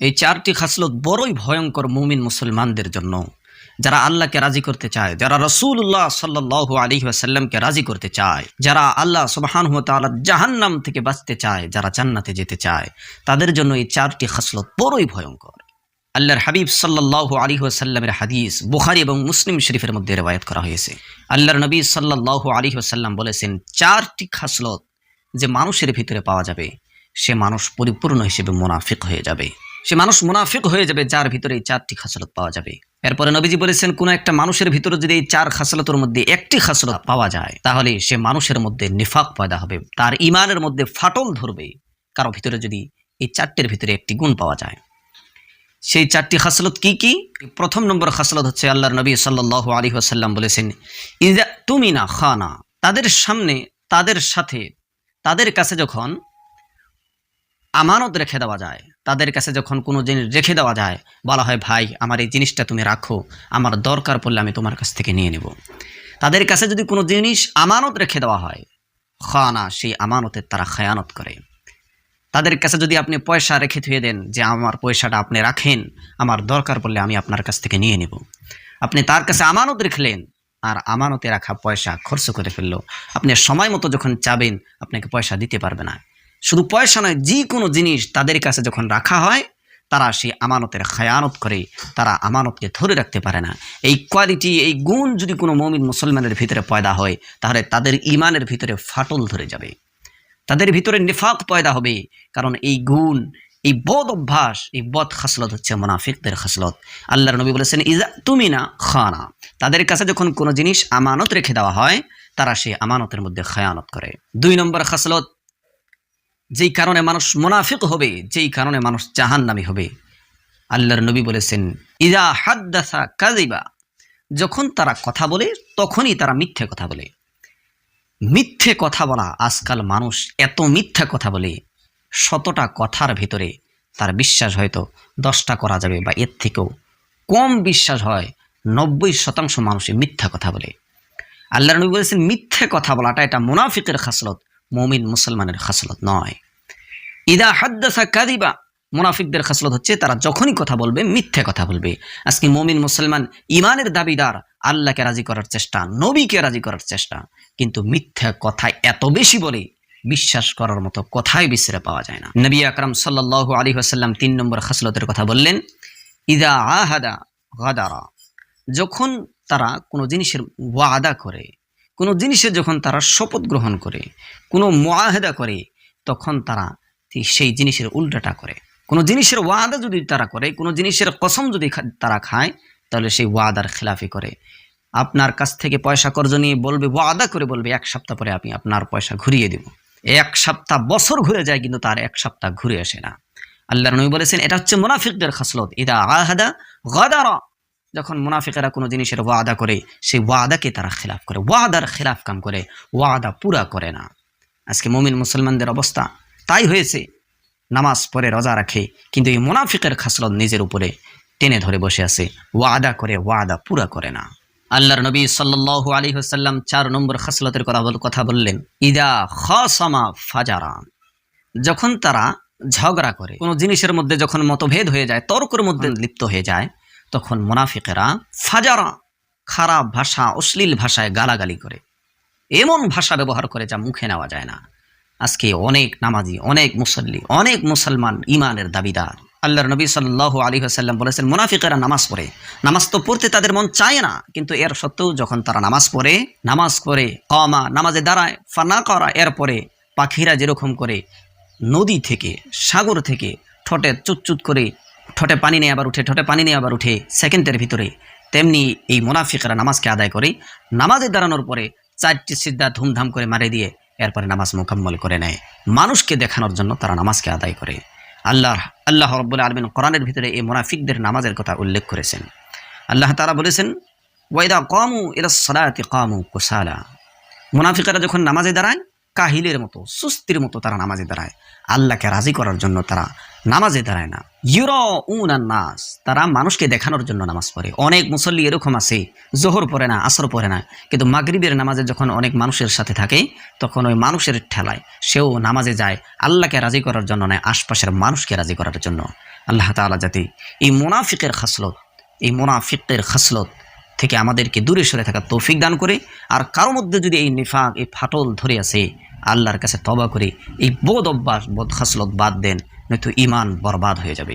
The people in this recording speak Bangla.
এই চারটি খাসলত বড়ই ভয়ঙ্কর মুমিন মুসলমানদের জন্য। যারা আল্লাহকে রাজি করতে চায়, যারা রসুল্লাহ সাল্লাহ আলী আসাল্লামকে রাজি করতে চায়, যারা আল্লাহ সুবাহান তাল্লাহ জাহান্নাম থেকে বাঁচতে চায়, যারা জান্নাতে যেতে চায়, তাদের জন্য এই চারটি খাসলত বড়ই ভয়ঙ্কর। আল্লাহর হাবিব সাল্লাহ আলী আসাল্লামের হাদিস বুখারি এবং মুসলিম শরীফের মধ্যে রেবায়ত করা হয়েছে। আল্লাহর নবী সাল্লাহ আলী আসাল্লাম বলেছেন, চারটি খাসলত যে মানুষের ভিতরে পাওয়া যাবে, সে মানুষ পরিপূর্ণ হিসেবে মুনাফিক হয়ে যাবে। সে মানুষ মুনাফিক হয়ে যাবে, যার ভিতরে এই চারটি খাসলত পাওয়া যাবে। এরপরে নবীজি বলেছেন, কোন একটা মানুষের ভিতরে যদি এই চার খাসলতের মধ্যে একটি খাসলত পাওয়া যায়, তাহলে সে মানুষের মধ্যে নিফাক পয়দা হবে, তার ইমানের মধ্যে ফাটল ধরবে, কারও ভিতরে যদি এই চারটির ভিতরে একটি গুণ পাওয়া যায়। সেই চারটি খাসলত কি কি? প্রথম নম্বর খাসলত হচ্ছে আল্লাহর নবী সাল্লাহ আলী আসাল্লাম বলেছেন ইজা তুমি না খানা তাদের সামনে, তাদের সাথে, তাদের কাছে যখন আমানত রেখে দেওয়া যায় তাদের কাছে যখন কোনো জিনিস রেখে দেওয়া যায়, বলা হয়, ভাই, আমার এই জিনিসটা তুমি রাখো, আমার দরকার পড়লে আমি তোমার কাছ থেকে নিয়ে নেব। তাদের কাছে যদি কোনো জিনিস আমানত রেখে দেওয়া হয়, খানা, সেই আমানতের তারা খায়ানত করে। তাদের কাছে যদি আপনি পয়সা রেখে থুয়ে দেন যে, আমার পয়সাটা আপনি রাখেন, আমার দরকার পড়লে আমি আপনার কাছ থেকে নিয়ে নেব। আপনি তার কাছে আমানত রেখলেন, আর আমানতে রাখা পয়সা খরচ করে ফেলল। আপনি সময় মতো যখন চাবেন, আপনাকে পয়সা দিতে পারবে না। শুধু পয়সা নয় যে কোনো জিনিস তাদের কাছে যখন রাখা হয়, তারা সেই আমানতের খায়ানত করে, তারা আমানতকে ধরে রাখতে পারে না। এই কোয়ালিটি এই গুণ যদি কোনো মমিন মুসলমানের ভিতরে পয়দা হয়, তাহলে তাদের ইমানের ভিতরে ফাটল ধরে যাবে। তাদের ভিতরে নিফাক পয়দা হবে, কারণ এই গুণ, এই বদ অভ্যাস, এই বদ খাসলত হচ্ছে মোনাফিকদের খাসলত। আল্লাহর নবী বলেছেন ইজা তুমি না খানা। তাদের কাছে যখন কোনো জিনিস আমানত রেখে দেওয়া হয়, তারা সেই আমানতের মধ্যে খায়ানত করে। দুই নম্বর খাসলত যেই কারণে মানুষ মোনাফিক হবে, যেই কারণে মানুষ জাহান্নামি হবে। আল্লাহর নবী বলেছেন ইজা হাদ্দাসা কাজিবা যখন তারা কথা বলে, তখনই তারা মিথ্যে কথা বলে। মিথ্যে কথা বলা, আজকাল মানুষ এত মিথ্যা কথা বলে, শতটা কথার ভিতরে তার বিশ্বাস হয়তো দশটা করা যাবে বা এর থেকেও কম বিশ্বাস হয়, নব্বই শতাংশ মানুষে মিথ্যা কথা বলে। আল্লাহ নবী বলেছেন, মিথ্যে কথা বলাটা এটা মুনাফিকের খাসলত। মমিন মুসলমানের খাসলত নয়। ইদা হাদ্দাসা কাদিবা মুনাফিকদের খাসলত হচ্ছে তারা যখনই কথা বলবে, মিথ্যে কথা বলবে। আজকে মমিন মুসলমান ইমানের দাবিদার, আল্লাহকে রাজি করার চেষ্টা, নবীকে রাজি করার চেষ্টা। কিন্তু মিথ্যা কথা এত বেশি বলে বিশ্বাস করার মতো কথাই বিসরে পাওয়া যায় না। নবী আকরাম সাল্লাহ আলী আসাল্লাম তিন নম্বর খাসলতের কথা বললেন, ইদা আহাদা গাদারা যখন তারা কোনো জিনিসের ওয়াদা করে কোনো জিনিসের যখন তারা শপথ গ্রহণ করে, কোনো মোয়াহেদা করে, তখন তারা সেই জিনিসের উল্টাটা করে। কোনো জিনিসের ওয়াদা যদি তারা করে, কোনো জিনিসের কসম যদি তারা খায়, তাহলে সেই ওয়াদার খেলাফি করে। আপনার কাছ থেকে পয়সা কর্জ নিয়ে বলবে, ওয়াদা করে বলবে, এক সপ্তাহ পরে আমি আপনার পয়সা ঘুরিয়ে দেব। এক সপ্তাহ বছর ঘুরে যায় কিন্তু তার এক সপ্তাহ ঘুরে আসে না। আল্লাহর নবী বলেছেন, এটা হচ্ছে মুনাফিকদের খাসলত। ইদা আহাদা গাদারা। যখন মুনাফিকেরা কোনো জিনিসের ওয়াদা করে, সেই ওয়াদাকে তারা খেলাফ করে। ওয়াদার খেলাফ কাম করে, ওয়াদা পুরা করে না। আজকে মমিন মুসলমানদের অবস্থা তাই হয়েছে। নামাজ পড়ে, রোজা রাখে, কিন্তু এই মুনাফিকের খাসলত নিজের উপরে টেনে ধরে বসে আছে। ওয়াদা করে, ওয়াদা পুরা করে না। আল্লাহর নবী সাল্লাল্লাহু আলাইহি ওয়াসাল্লাম চার নম্বর খাসলতের কথা কথা বললেন, ইদা খাসামা ফাজারা। যখন তারা ঝগড়া করে, কোনো জিনিসের মধ্যে যখন মতভেদ হয়ে যায়, তর্কের মধ্যে লিপ্ত হয়ে যায় তখন মুনাফিকেরা ফাজারা, খারাপ ভাষা, অশ্লীল ভাষায় গালাগালি করে। এমন ভাষা ব্যবহার করে যা মুখে নেওয়া যায় না। আজকে অনেক নামাজি, অনেক মুসল্লি, অনেক মুসলমান ইমানের দাবিদার। আল্লাহর নবী সাল্লাল্লাহু আলী আসাল্লাম বলেছেন, মুনাফিকেরা নামাজ পড়ে। নামাজ তো পড়তে তাদের মন চায় না, কিন্তু এর সত্ত্বেও যখন তারা নামাজ পড়ে নামাজ পড়ে, কমা, নামাজে দাঁড়ায়, ফানা করা, এরপরে পাখিরা যেরকম করে নদী থেকে, সাগর থেকে ঠোঁটে চুটচুট করে ঠোঁটে পানি নিয়ে আবার উঠে, ঠোঁটে পানি নিয়ে আবার উঠে সেকেন্ডের ভিতরে তেমনি এই মুনাফিকরা নামাজকে আদায় করে, নামাজে দাঁড়ানোর পরে চারটি সিদ্ধা ধুমধাম করে মারে দিয়ে এরপরে নামাজ মোকাম্মল করে নেয়। মানুষকে দেখানোর জন্য তারা নামাজকে আদায় করে। আল্লাহ আল্লাহ রব্বুল আলমিন কোরআনের ভিতরে এই মুনাফিকদের নামাজের কথা উল্লেখ করেছেন। আল্লাহ তারা বলেছেন ওয়াইদা কামু এরা সলাতি কামু কুসালা। মুনাফিকরা যখন নামাজে দাঁড়ায় কাহিলের মতো সুস্তির মতো তারা নামাজে দাঁড়ায়। আল্লাহকে রাজি করার জন্য তারা নামাজে দাঁড়ায় না। ইউর উন নাস, তারা মানুষকে দেখানোর জন্য নামাজ পড়ে। অনেক মুসল্লি এরকম আছে, জোহর পড়ে না, আসর পড়ে না। কিন্তু মাগরিবের নামাজে যখন অনেক মানুষের সাথে থাকে, তখন ওই মানুষের ঠেলায় সেও নামাজে যায়। আল্লাহকে রাজি করার জন্য নয়, আশপাশের মানুষকে রাজি করার জন্য। আল্লাহ তাআলা জাতি এই মোনাফিকের খাসলত, এই মুনাফিকের খাসলত থেকে আমাদেরকে দূরে সরে থাকার তৌফিক দান করে। আর কারও মধ্যে যদি এই নিফাক, এই ফাটল ধরে আছে, আল্লাহর কাছে তবা করে, এই বোধ অভ্যাস, বোধ খাসলত বাদ দেন, নয়তো ইমান বরবাদ হয়ে যাবে।